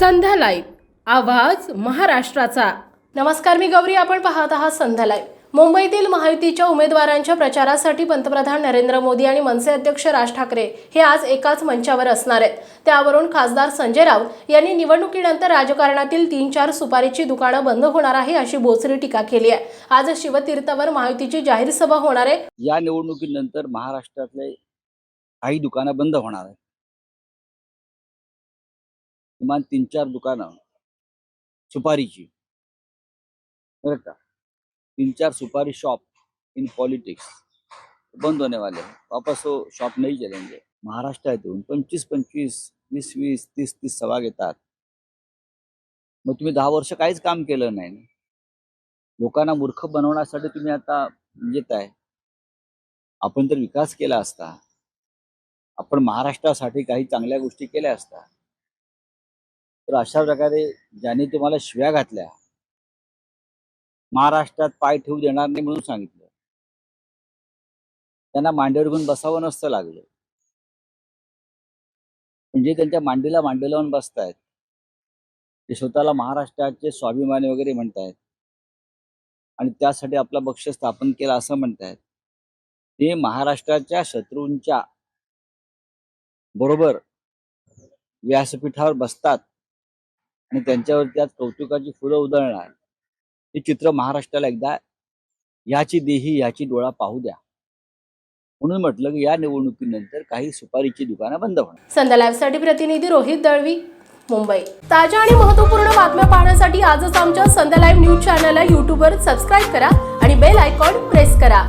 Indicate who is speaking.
Speaker 1: संध्या live. आवाज महाराष्ट्राचा. नमस्कार मी गौरी. आपण पाहत आहात संध्या लाईव्ह. मुंबईतील महायुतीच्या उमेदवारांच्या प्रचारासाठी पंतप्रधान नरेंद्र मोदी आणि मनसे अध्यक्ष राज ठाकरे हे आज एकाच मंचावर असणार आहेत. त्यावरून खासदार संजय राऊत यांनी निवडणुकीनंतर राजकारणातील तीन चार सुपारीची दुकानं बंद होणार आहे अशी बोचरी टीका केली आहे. आज शिवतीर्थावर महायुतीची जाहीर सभा होणार आहे.
Speaker 2: या निवडणुकीनंतर महाराष्ट्रातले काही दुकानं बंद होणार आहेत. किमान तीन चार दुकानं. सुपारीची. बरं का? तीन चार सुपारी शॉप इन पॉलिटिक्स. बंद होने वाले हैं वापस वो शॉप नहीं चलेंगे. महाराष्ट्रातून पंचवीस पंचवीस वीस वीस तीस तीस सभा घेतात मग तुम्ही दहा वर्ष काहीच काम केलं नाही. लोकांना मूर्ख बनवण्यासाठी तुम्ही आता येत आहे आपण तर विकास केला असता. आपण महाराष्ट्रासाठी काही चांगल्या गोष्टी केल्या असता. तर अशा प्रकारे ज्याने तुम्हाला शिव्या घातल्या महाराष्ट्रात पाय ठेवू देणार नाही म्हणून सांगितलं. त्यांना मांडीवर घेऊन बसावं नसतं लागलं. म्हणजे त्यांच्या मांडीला मांडी लावून बसतायत. ते स्वतःला महाराष्ट्राचे स्वाभिमानी वगैरे म्हणतायत. आणि त्यासाठी आपला पक्ष स्थापन केला असं म्हणतायत. ते महाराष्ट्राच्या शत्रूंच्या बरोबर व्यासपीठावर बसतात. आणि त्यांच्यावर आज कौतुकाची फुलं उधळणार. हे चित्र महाराष्ट्राला एकदा याची देही याची डोळा पाहू द्या. म्हणून म्हटलं की या निवडणुकीनंतर काही सुपारीची दुकानं बंद होणार.
Speaker 1: संध्या लाईव्हसाठी प्रतिनिधी रोहित दळवी मुंबई. ताज्या आणि महत्त्वपूर्ण बातम्या पाहण्यासाठी आजच आमच्या संध्या लाईव्ह न्यूज चॅनलला युट्यूबवर सबस्क्राईब करा आणि बेल आयकॉन प्रेस करा.